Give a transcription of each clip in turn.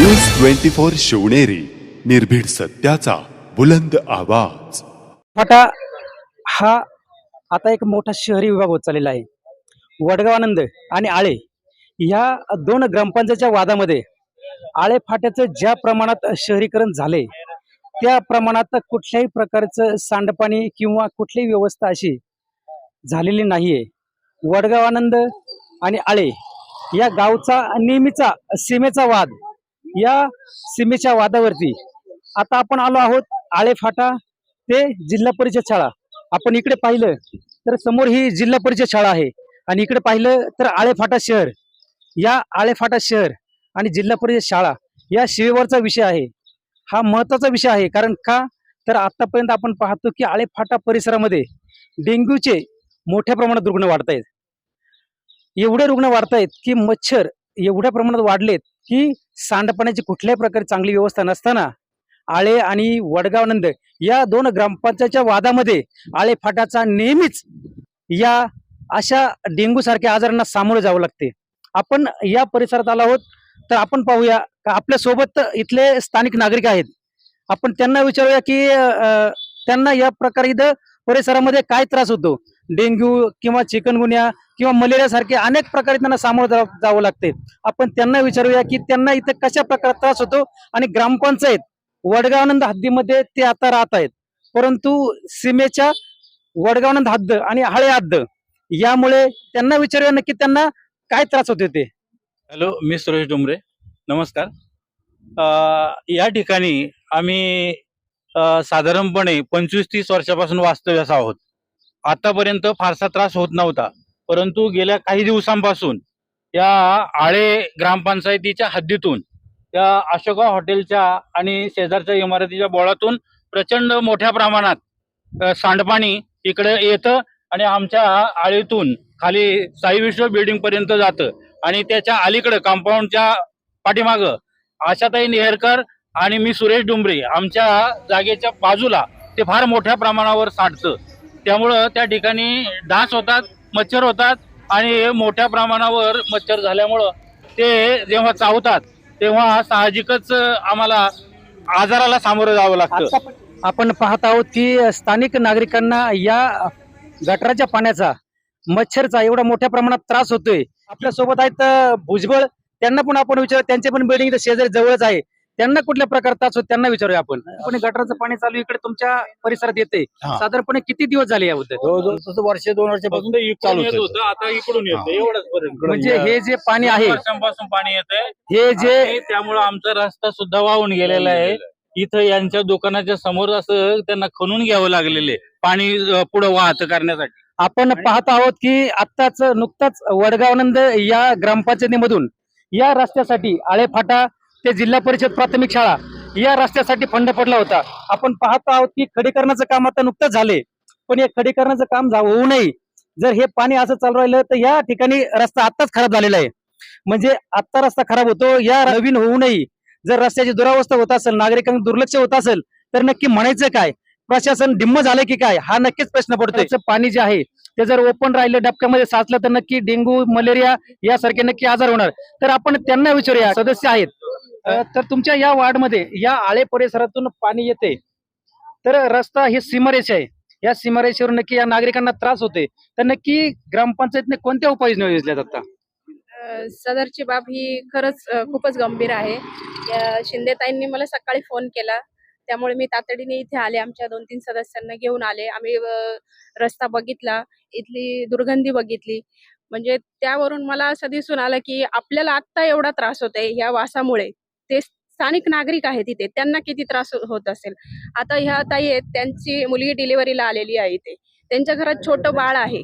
News twenty four Shivneri निर्भीड सत्याचा बुलंद आवाज. फाटा हा आता एक मोठा शहरी विभाग होत चाललेला आहे. वडगाव आनंद आणि आळे ह्या दोन ग्रामपंचायतच्या वादामध्ये आळे फाट्याचं ज्या प्रमाणात शहरीकरण झाले त्या प्रमाणात कुठल्याही प्रकारचं सांडपाणी किंवा कुठलीही व्यवस्था अशी झालेली नाहीये. वडगाव आनंद आणि आळे या गावचा नेहमीचा सीमेचा वाद या सीमेच्या वादावरती आता आपण आलो आहोत आळे फाटा ते जिल्हा परिषद शाळा. आपण इकडे पाहिलं तर समोर ही जिल्हा परिषद शाळा आहे आणि इकडे पाहिलं तर आळेफाटा शहर. या आळेफाटा शहर आणि जिल्हा परिषद शाळा या शिवेवरचा विषय आहे. हा महत्त्वाचा विषय आहे कारण का? तर आतापर्यंत आपण पाहतो की आळेफाटा परिसरामध्ये डेंग्यूचे मोठ्या प्रमाणात रुग्ण वाढत आहेत एवढे रुग्ण वाढत आहेत की मच्छर एवढ्या प्रमाणात वाढलेत की सांडपाण्याची कुठल्याही प्रकारे चांगली व्यवस्था नसताना आळे आणि वडगाव नंद या दोन ग्रामपंचायतच्या वादामध्ये आळे फाटाचा नेहमीच या अशा डेंग्यू सारख्या आजारांना सामोरं जावं लागते. आपण या परिसरात आलो आहोत तर आपण पाहूया का आपल्यासोबत इथले स्थानिक नागरिक आहेत. आपण त्यांना विचारूया की त्यांना या प्रकारे इथं परिसरामध्ये काय त्रास होतो? डेंग्यू किंवा चिकनगुन्या किंवा मलेरियासारखे अनेक प्रकारे त्यांना सामोरं जावं जावं लागते. आपण त्यांना विचारूया की त्यांना इथं कशा प्रकारे त्रास होतो आणि ग्रामपंचायत वडगावानंद हद्दीमध्ये ते आता राहत आहेत. परंतु सीमेच्या वडगावानंद हद्द आणि हळे हद्द यामुळे त्यांना विचारूया नक्की त्यांना काय त्रास होते ते. हॅलो मी सुरेश डोंबरे नमस्कार. या ठिकाणी आम्ही साधारणपणे पंचवीस तीस वर्षापासून वास्तव्यास आहोत. आतापर्यंत फारसा त्रास होत नव्हता. परंतु गेल्या काही दिवसांपासून या आळे ग्रामपंचायतीच्या हद्दीतून त्या अशोका हॉटेलच्या आणि शेजारच्या इमारतीच्या बोळातून प्रचंड मोठ्या प्रमाणात सांडपाणी इकडे येतं आणि आमच्या आळीतून खाली साई विश्व बिल्डिंग पर्यंत जातं आणि त्याच्या अलीकडे कंपाऊंडच्या पाठीमागं आशाताई नेहरकर आणि मी सुरेश डुंबरे आमच्या जागेच्या बाजूला ते फार मोठ्या प्रमाणावर साठतं त्यामुळं त्या ठिकाणी डास होतात मच्छर होतात आणि मोठ्या प्रमाणावर मच्छर झाल्यामुळं ते जेव्हा चावतात तेव्हा साहजिकच आम्हाला आजाराला सामोरं जावं लागतं. आपण पाहत आहोत की स्थानिक नागरिकांना या गटराच्या पाण्याचा मच्छरचा एवढा मोठ्या प्रमाणात त्रास होतोय. आपल्यासोबत आहेत भुजबळ. त्यांना पण आपण विचार त्यांचे पण बिल्डिंग शेजारी जवळच आहे. त्यांना कुठल्या प्रकार त्रास होतो त्यांना विचारूया आपण. पण गटाराचं पाणी चालू इकडे तुमच्या परिसरात येते हा. साधारणपणे किती दिवस झाले याबद्दल? जवळजवळ तसं वर्ष दोन वर्षापासून ते येत. होतं. आता इकडून येतं एवढंच फरक म्हणजे हे जे पाणी आहे वर्षांपासून पाणी येतंय. हे जे त्यामुळं आमचा रस्ता सुद्धा वाहून गेलेला आहे. इथं यांच्या दुकानाच्या समोर असं त्यांना खणून घ्यावं लागलेले पाणी अं, पुढं वाहत करण्यासाठी. आपण पाहत आहोत की आत्ताच नुकताच वडगावनंद या ग्रामपंचायतीमधून या रस्त्यासाठी आळेफाटा ते जिल्हा परिषद प्राथमिक शाळा या रस्त्यासाठी फंड पडला होता. आपण पाहत आहोत की खडीकरणाचं काम आता नुकतंच झाले. पण या खडीकरणाचं काम होऊ नये. जर हे पाणी असं चालू राहिलं तर या ठिकाणी रस्ता आत्ताच खराब झालेला आहे. म्हणजे आत्ता रस्ता खराब होतो या नवीन होऊ नये. जर रस्त्याची दुरावस्था होत असेल नागरिकांना दुर्लक्ष होत असेल तर नक्की म्हणायचं काय? प्रशासन डिम्म झालं की काय? हा नक्कीच प्रश्न पडतो पाणी जे आहे ते जर ओपन राहिलं डबक्यामध्ये साचलं तर नक्की डेंग्यू मलेरिया यासारखे नक्की आजार होणार. तर आपण त्यांना विचारूया सदस्य आहेत तर तुमच्या या वार्डमध्ये या आळे परिसरातून पाणी येते. तर रस्ता ही सीमारेषा आहे. या सीमारेषेवर नक्की या नागरिकांना त्रास होते तर नक्की ग्रामपंचायतने कोणत्या उपाययोजना योजल्यात आता? अ, सदरची बाब ही खरंच खूपच गंभीर आहे. या शिंदेताईंनी मला सकाळी फोन केला. त्यामुळे मी तातडीने इथे आले. आमच्या दोन तीन सदस्यांना घेऊन आले. आम्ही रस्ता बघितला. इथली दुर्गंधी बघितली. म्हणजे त्यावरून मला असं दिसून आलं की आपल्याला आत्ता एवढा त्रास होतोय ह्या वासामुळे. ते स्थानिक नागरिक आहेत तिथे त्यांना किती त्रास होत असेल. आता ह्या ताई आहेत त्यांची मुलगी डिलिव्हरीला आलेली आहे इथे. त्यांच्या घरात छोटं बाळ आहे.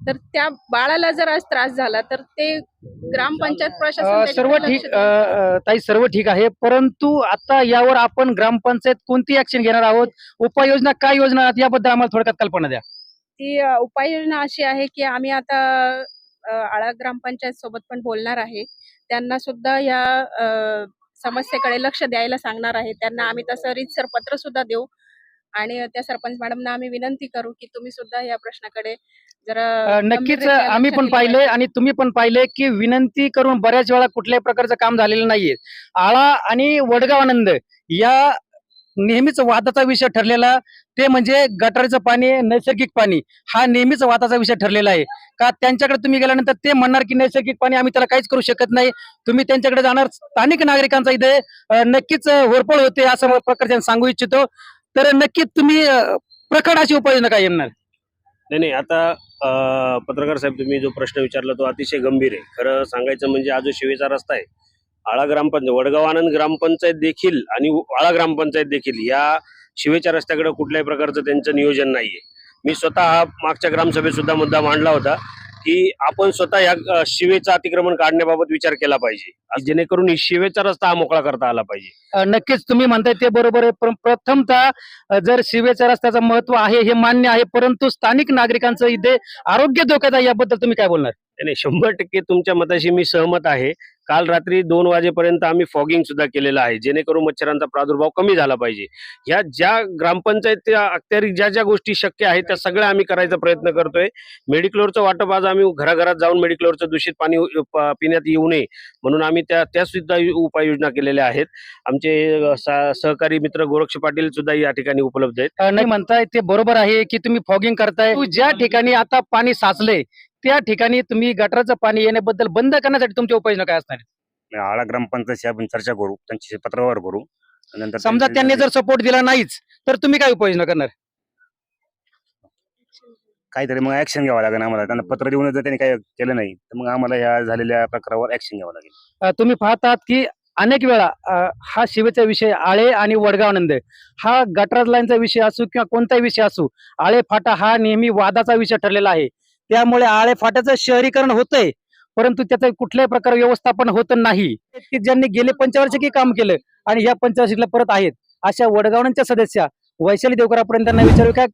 तर त्या बाळाला जर आज त्रास झाला तर ते ग्रामपंचायत प्रशासन सर्व ठीक ताई सर्व ठीक आहे. परंतु आता यावर आपण ग्रामपंचायत कोणती ऍक्शन घेणार आहोत? उपाययोजना काय योजना आहेत? याबद्दल आम्हाला थोडक्यात कल्पना द्या. ती उपाययोजना अशी आहे की आम्ही आता आळा ग्रामपंचायत सोबत पण बोलणार आहे. त्यांना सुद्धा या समस्येकडे लक्ष द्यायला सांगणार आहे. त्यांना आम्ही तसं रीतसर पत्र सुद्धा देऊ. आणि त्या सरपंच मॅडमना आम्ही विनंती करू की तुम्ही सुद्धा या प्रश्नाकडे जरा नक्कीच आम्ही पण पाहिजे. आणि तुम्ही पण पाहिलंय की विनंती करून बऱ्याच वेळा कुठल्याही प्रकारचं काम झालेलं नाहीये. आळा आणि वडगाव आनंद या नेहमीच वादाचा विषय ठरलेला ते म्हणजे गटारचं पाणी नैसर्गिक पाणी हा नेहमीच वादाचा विषय ठरलेला आहे. का त्यांच्याकडे तुम्ही गेल्यानंतर ते म्हणणार की नैसर्गिक पाणी आम्ही त्याला काहीच करू शकत नाही तुम्ही त्यांच्याकडे जाणार स्थानिक नागरिकांचा इथे नक्कीच होरपळ होते असं मला सांगू इच्छितो. तर नक्कीच तुम्ही अ, अशी उपाययोजना काय येणार? नाही नाही आता पत्रकार साहेब तुम्ही जो प्रश्न विचारला तो अतिशय गंभीर आहे. खरं सांगायचं म्हणजे आज जो शिवेचा रस्ता आहे आळा ग्रामपंचायत वडगाव आनंद ग्रामपंचायत देखील आणि आळा ग्रामपंचायत देखील या शिवेच्या रस्त्याकडे कुठल्याही प्रकारचं त्यांचं नियोजन नाहीये. मी स्वतः हा मागच्या ग्रामसभेत सुद्धा मुद्दा मांडला होता की आपण स्वतः या शिवेचा शिवेचं अतिक्रमण काढण्याबाबत विचार केला पाहिजे. जेणेकरून शिवेचा रस्ता हा मोकळा करता आला पाहिजे. नक्कीच तुम्ही म्हणताय ते बरोबर आहे. पण प्रथमतः जर शिवेच्या रस्त्याचं महत्त्व आहे हे मान्य आहे परंतु स्थानिक नागरिकांचं इथे आरोग्य धोक्यात आहे याबद्दल तुम्ही काय बोलणार? नाही शंभर टक्के तुमच्या मताशी मी सहमत आहे. काल रात्री दोन वाजेपर्यंत आम्ही फॉगिंग सुद्धा केलेलं आहे. जेणेकरून मच्छरांचा प्रादुर्भाव कमी झाला पाहिजे. ह्या ज्या ग्रामपंचायत अखत्यारीत ज्या ज्या गोष्टी शक्य आहेत त्या सगळ्या आम्ही करायचा प्रयत्न करतोय. मेडिक्लोरचं वाटप आज आम्ही घराघरात जाऊन मेडिक्लोरचं दूषित पाणी पिण्यात येऊ नये म्हणून आम्ही त्या त्या सुद्धा उपाययोजना केलेल्या आहेत. आमचे सहकारी मित्र गोरक्ष पाटील सुद्धा या ठिकाणी उपलब्ध आहेत. नाही म्हणताय ते बरोबर आहे की तुम्ही फॉगिंग करताय. ज्या ठिकाणी आता पाणी साचलंय त्या ठिकाणी तुम्ही गटाराचं पाणी येण्याबद्दल बंद करण्यासाठी तुमची उपाययोजना काय असणार आहे? आळा ग्रामपंचायतशी आपण चर्चा करू त्यांची पत्रावर आणि नंतर समजा त्यांची त्यांनी जर सपोर्ट दिला नाहीच तर तुम्ही काय उपाययोजना करणार? काहीतरी मग ऍक्शन घ्यावं लागेल आम्हाला. त्यांना पत्र देऊन जर त्यांनी काही केलं नाही तर मग आम्हाला या झालेल्या प्रकारावर ऍक्शन घ्यावं लागेल. अ, तुम्ही पाहतात की अनेक वेळा अ, हा शिवेचा विषय आळे आणि वडगाव आनंद हा गटर लाईनचा विषय असो किंवा कोणताही विषय असो आळे फाटा हा नेहमी वादाचा विषय ठरलेला आहे. त्यामुळे आळे फाट्याचं शहरीकरण होतंय परंतु त्याचं कुठल्याही प्रकारे व्यवस्थापन होत नाही. की ज्यांनी गेले पंचवार्षिक काम केलं आणि या पंचवार्षिकला परत आहेत अशा वडगावण्यांच्या सदस्या वैशाली देवकरापर्यंत त्यांना विचारू का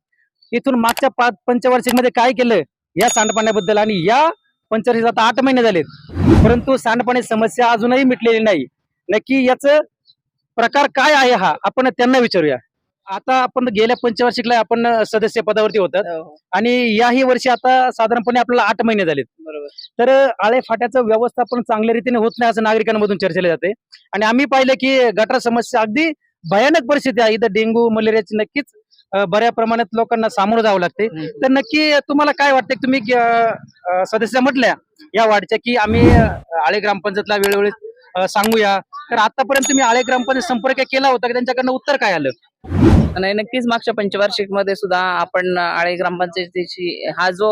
इथून मागच्या पाच पंचवर्षीमध्ये काय केलं या सांडपाण्याबद्दल आणि या पंचवार्षिक आता आठ महिने झालेत. परंतु सांडपाणी समस्या अजूनही मिटलेली नाही. नक्की याच प्रकार काय आहे हा आपण त्यांना विचारूया. आता आपण गेल्या पंचवार्षिकला आपण सदस्य पदावरती होतात. आणि याही वर्षी आता साधारणपणे आपल्याला आठ महिने झालेत. तर आळे फाट्याचं व्यवस्थापन चांगल्या रीतीने होत नाही असं नागरिकांमधून चर्चेले जाते. आणि आम्ही पाहिलं की गटर समस्या अगदी भयानक परिस्थिती आहे. इथं डेंग्यू मलेरियाची नक्कीच बऱ्या प्रमाणात लोकांना सामोरं जावं लागते तर नक्की तुम्हाला काय वाटतं तुम्ही सदस्य म्हटल्या या वार्डच्या की आम्ही आळे ग्रामपंचायतला वेळोवेळी सांगूया. तर आतापर्यंत तुम्ही आळे ग्रामपंचायत संपर्क केला होता की त्यांच्याकडनं उत्तर काय आलं? नाही नक्कीच मागच्या पंचवार्षिकमध्ये सुद्धा आपण आळे ग्रामपंचायतीची हा जो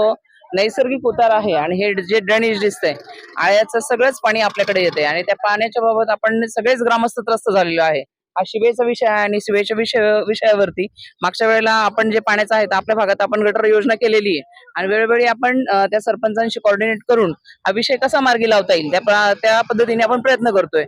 नैसर्गिक उतार आहे आणि हे जे ड्रेनेज दिसतंय आळ्याचं सगळंच पाणी आपल्याकडे येते आणि त्या पाण्याच्या बाबत आपण सगळेच ग्रामस्थ त्रस्त झालेलो आहे. हा शिवेचा विषय आहे आणि शिवेच्या विषय विषयावरती मागच्या वेळेला आपण जे पाण्याचं आहे आपल्या भागात आपण गटर योजना केलेली आहे. आणि वेळोवेळी आपण त्या सरपंचांशी कॉर्डिनेट करून हा विषय कसा मार्गी लावता येईल त्या त्या पद्धतीने आपण प्रयत्न करतोय.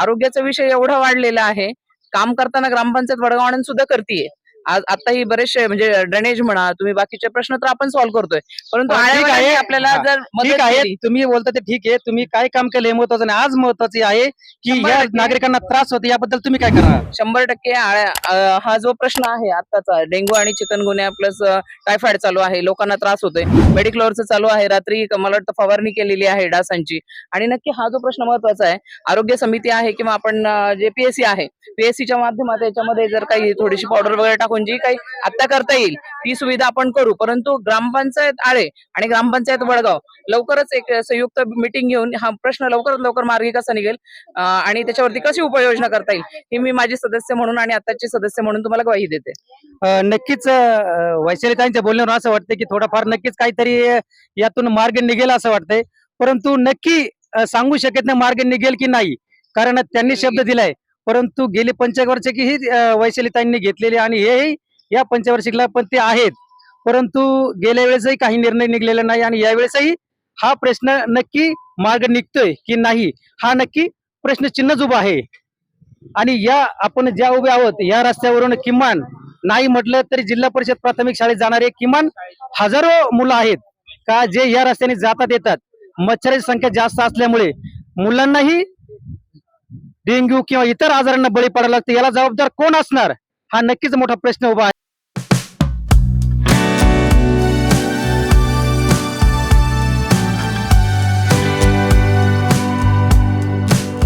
आरोग्याचा विषय एवढा वाढलेला आहे काम करताना ग्रामपंचायत वडगाव सुद्धा करतीये. आज आताही बरेचसे म्हणजे ड्रेनेज म्हणा तुम्ही बाकीचे प्रश्न तर आपण सॉल्व्ह करतोय. परंतु ठीक आहे. आळ्यावाल्यांनी आपल्याला हा. जर ठीक मदत आहे. केली. तुम्ही बोलता ते ठीक आहे. तुम्ही काय काम केलं हे महत्वाचं नाही. आज महत्त्वाचे आहे की शंभर या टक्के. नागरिकांना त्रास होतो याबद्दल तुम्ही काय करणार शंभर टक्के. आळ्या- अं, हा जो प्रश्न आहे आताचा डेंग्यू आणि चिकनगुन्या प्लस टायफॉइड चालू आहे लोकांना त्रास होतोय. मेडिक्लोरचं चालू आहे. रात्री मला वाटतं फवारणी केलेली आहे डासांची. आणि नक्की हा जो प्रश्न महत्त्वाचा आहे आरोग्य समिती आहे किंवा आपण अं, जे पीएससी आहे पीएससीच्या माध्यमात याच्यामध्ये जर काही थोडीशी पावडर वगैरे टाकून जी काही आता करता येईल ती सुविधा आपण करू. परंतु ग्रामपंचायत आळे आणि ग्रामपंचायत वडगाव लवकरच एक संयुक्त मिटिंग घेऊन हा प्रश्न लवकरात लवकर मार्गी कसा निघेल. आणि त्याच्यावरती कशी उपाययोजना करता येईल ही मी माझी सदस्य म्हणून आणि आताचे सदस्य म्हणून तुम्हाला ग्वाही देते. नक्कीच वैशालिकांच्या बोलण्यावर असं वाटतं की थोडाफार नक्कीच काहीतरी यातून मार्ग निघेल असं वाटतंय. परंतु नक्की सांगू शकत नाही मार्ग निघेल की नाही. कारण त्यांनी शब्द दिलाय परंतु गेली पंचवर्ष ही वैशालीताईंनी घेतलेली आणि हेही या पंचवार्षिकला पण ते आहेत. परंतु गेल्या वेळेसही काही निर्णय निघलेला नाही आणि यावेळेसही हा प्रश्न नक्की मार्ग निघतोय की नाही हा नक्की प्रश्नचिन्हच उभा आहे. आणि या आपण ज्या उभे आहोत या रस्त्यावरून किमान नाही म्हटलं तरी जिल्हा परिषद प्राथमिक शाळेत जाणारे किमान हजारो मुलं आहेत का जे या रस्त्याने जातात येतात. मच्छराची संख्या जास्त असल्यामुळे मुलांनाही डेंग्यू किंवा इतर आजारांना बळी पडायला लागते याला जबाबदार कोण असणार? हा नक्कीच मोठा प्रश्न उभा आहे.